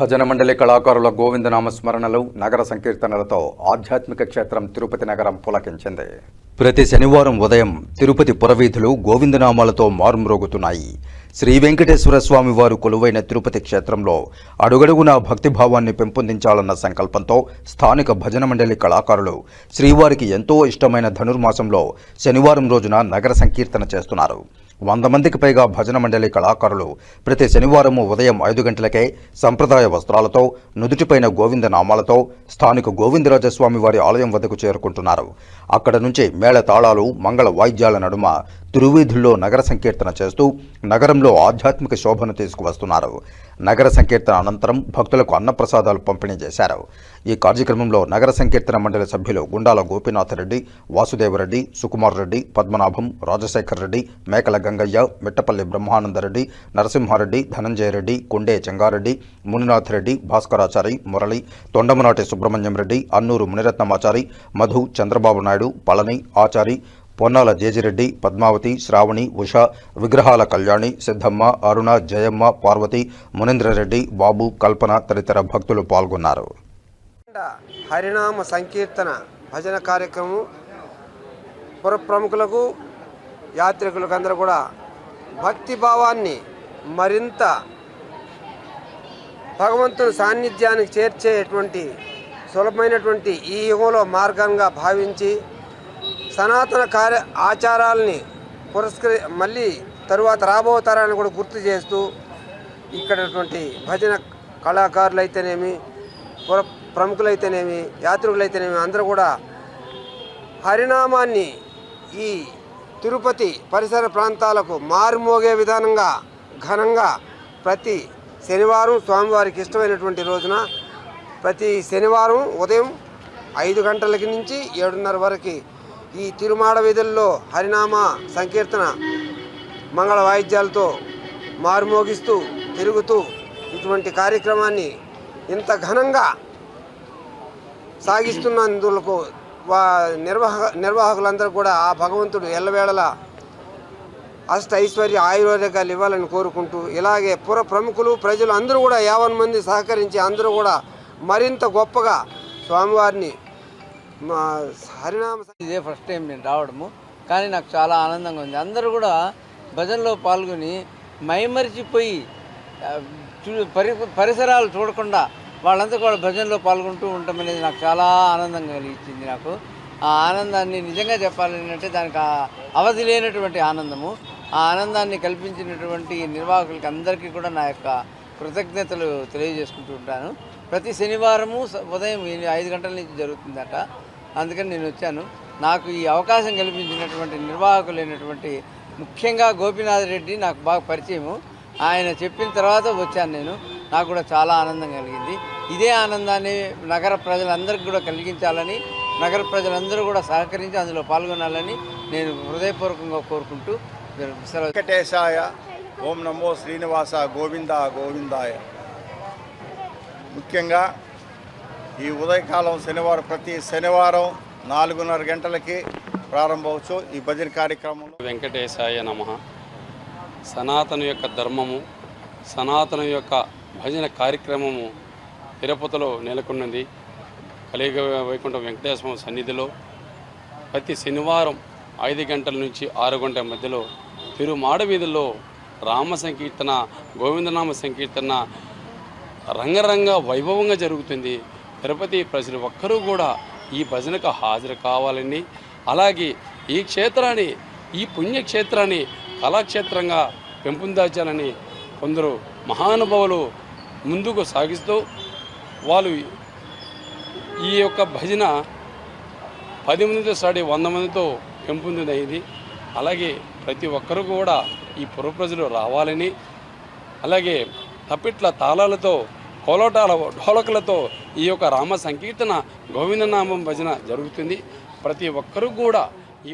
భజన మండలి కళాకారుల గోవిందనామ స్మరణలు నగర సంకీర్తనలతో ఆధ్యాత్మిక క్షేత్రం తిరుపతి నగరం పులకించింది. ప్రతి శనివారం ఉదయం తిరుపతి పురవీధులు గోవిందనామాలతో మారుమ్రోగుతున్నాయి. శ్రీ వెంకటేశ్వర స్వామి వారు కొలువైన తిరుపతి క్షేత్రంలో అడుగడుగునా భక్తిభావాన్ని పెంపొందించాలన్న సంకల్పంతో స్థానిక భజన మండలి కళాకారులు శ్రీవారికి ఎంతో ఇష్టమైన ధనుర్మాసంలో శనివారం రోజున నగర సంకీర్తన చేస్తున్నారు. వంద మందికి పైగా భజన మండలి కళాకారులు ప్రతి శనివారం ఉదయం ఐదు గంటలకే సంప్రదాయ వస్త్రాలతో నుదుటిపైన గోవింద నామాలతో స్థానిక గోవిందరాజస్వామి వారి ఆలయం వద్దకు చేరుకుంటున్నారు. అక్కడ నుంచి మేళ తాళాలు మంగళ వాయిద్యాల నడుమ తిరువీధుల్లో నగర సంకీర్తన చేస్తూ నగరంలో ఆధ్యాత్మిక శోభను తీసుకువస్తున్నారు. నగర సంకీర్తన అనంతరం భక్తులకు అన్నప్రసాదాలు పంపిణీ చేశారు. ఈ కార్యక్రమంలో నగర సంకీర్తన మండలి సభ్యులు గుండాల గోపీనాథ్ రెడ్డి వాసుదేవరెడ్డి సుకుమార్ రెడ్డి పద్మనాభం రాజశేఖర్ రెడ్డి మేకల గంగయ్య మిట్టపల్లి బ్రహ్మానందరెడ్డి నరసింహారెడ్డి ధనంజయ రెడ్డి కొండే చెంగారెడ్డి మునినాథరెడ్డి భాస్కరాచారి మురళి తొండమనాటి సుబ్రహ్మణ్యం రెడ్డి అన్నూరు మునిరత్నమాచారి మధు చంద్రబాబు నాయుడు పళని ఆచారి పొన్నాల జేజిరెడ్డి పద్మావతి శ్రావణి ఉష విగ్రహాల కళ్యాణి సిద్ధమ్మ అరుణ జయమ్మ పార్వతి మునేంద్రరెడ్డి బాబు కల్పన తదితర భక్తులు పాల్గొన్నారు. హరినామ సంకీర్తన భజన కార్యక్రమం పుర ప్రముఖులకు యాత్రికులకు అందరూ కూడా భక్తి భావాన్ని మరింత భగవంతుని సాన్నిధ్యానికి చేర్చేటువంటి సులభమైనటువంటి ఈ యుగంలో మార్గంగా భావించి సనాతన కార్య ఆచారాలని పురస్కరి మళ్ళీ తరువాత రాబో తరాన్ని కూడా గుర్తు చేస్తూ ఇక్కడటువంటి భజన కళాకారులు అయితేనేమి పుర ప్రముఖులైతేనేమి యాత్రికులైతేనేమి అందరూ కూడా హరినామాన్ని ఈ తిరుపతి పరిసర ప్రాంతాలకు మారుమోగే విధానంగా ఘనంగా ప్రతి శనివారం స్వామివారికి ఇష్టమైనటువంటి రోజున ప్రతి శనివారం ఉదయం ఐదు గంటలకి నుంచి ఏడున్నర వరకు ఈ తిరుమాడ వీధుల్లో హరినామ సంకీర్తన మంగళ వాయిద్యాలతో మారుమోగిస్తూ తిరుగుతూ ఇటువంటి కార్యక్రమాన్ని ఇంత ఘనంగా సాగిస్తున్నందులకు వా నిర్వాహక నిర్వాహకులందరూ కూడా ఆ భగవంతుడు ఎల్లవేళలా అష్ట ఐశ్వర్య ఆయుర్వేదకాలు ఇవ్వాలని కోరుకుంటూ ఇలాగే పుర ప్రముఖులు ప్రజలు అందరూ కూడా యావన్ మంది సహకరించి అందరూ కూడా మరింత గొప్పగా స్వామివారిని మా హరినామ ఇదే ఫస్ట్ టైం నేను రావడము. కానీ నాకు చాలా ఆనందంగా ఉంది. అందరూ కూడా భజనలో పాల్గొని మైమరిచిపోయి పరి పరిసరాలు చూడకుండా వాళ్ళంతా కూడా భజనలో పాల్గొంటూ ఉండటం అనేది నాకు చాలా ఆనందంగా కలిగించింది నాకు. ఆ ఆనందాన్ని నిజంగా చెప్పాలని అంటే దానికి ఆ అవధి లేనటువంటి ఆనందము. ఆ ఆనందాన్ని కల్పించినటువంటి నిర్వాహకులకి అందరికీ కూడా నా యొక్క కృతజ్ఞతలు తెలియజేసుకుంటూ ఉంటాను. ప్రతి శనివారము స- ఉదయం ఐదు గంటల నుంచి జరుగుతుందట. అందుకని నేను వచ్చాను. నాకు ఈ అవకాశం కల్పించినటువంటి నిర్వాహకులైనటువంటి ముఖ్యంగా గోపీనాథ్ రెడ్డి నాకు బాగా పరిచయము. ఆయన చెప్పిన తర్వాత వచ్చాను నేను. నాకు కూడా చాలా ఆనందం కలిగింది. ఇదే ఆనందాన్ని నగర ప్రజలందరికీ కూడా కలిగించాలని నగర ప్రజలందరూ కూడా సహకరించి అందులో పాల్గొనాలని నేను హృదయపూర్వకంగా కోరుకుంటూ వెంకటేశాయ ఓం నమో శ్రీనివాస గోవింద గోవిందాయ. ముఖ్యంగా ఈ ఉదయకాలం శనివారం ప్రతి శనివారం నాలుగున్నర గంటలకి ప్రారంభవచ్చు ఈ భజన కార్యక్రమంలో. వెంకటేశాయ నమ. సనాతన యొక్క ధర్మము సనాతన యొక్క భజన కార్యక్రమము తిరుపతిలో నెలకొన్నది. కలిగ వైకుంఠ వెంకటేశ్వర సన్నిధిలో ప్రతి శనివారం ఐదు గంటల నుంచి ఆరు గంటల మధ్యలో తిరుమాడ వీధుల్లో రామ సంకీర్తన గోవిందనామ సంకీర్తన రంగరంగ వైభవంగా జరుగుతుంది. తిరుపతి ప్రజలు ఒక్కరూ కూడా ఈ భజనకు హాజరు కావాలని అలాగే ఈ క్షేత్రాన్ని ఈ పుణ్యక్షేత్రాన్ని కళాక్షేత్రంగా పెంపొందించాలని కొందరు మహానుభావులు ముందుకు సాగిస్తూ వాళ్ళు ఈ యొక్క భజన పది మందితో స్టార్ట్ వంద మందితో పెంపొందినది అలాగే ప్రతి ఒక్కరు కూడా ఈ పుర ప్రజలు రావాలని అలాగే తప్పిట్ల తాళాలతో కోలాటాల ఢోలకులతో ఈ యొక్క రామ సంకీర్తన గోవిందనామం భజన జరుగుతుంది. ప్రతి ఒక్కరూ కూడా ఈ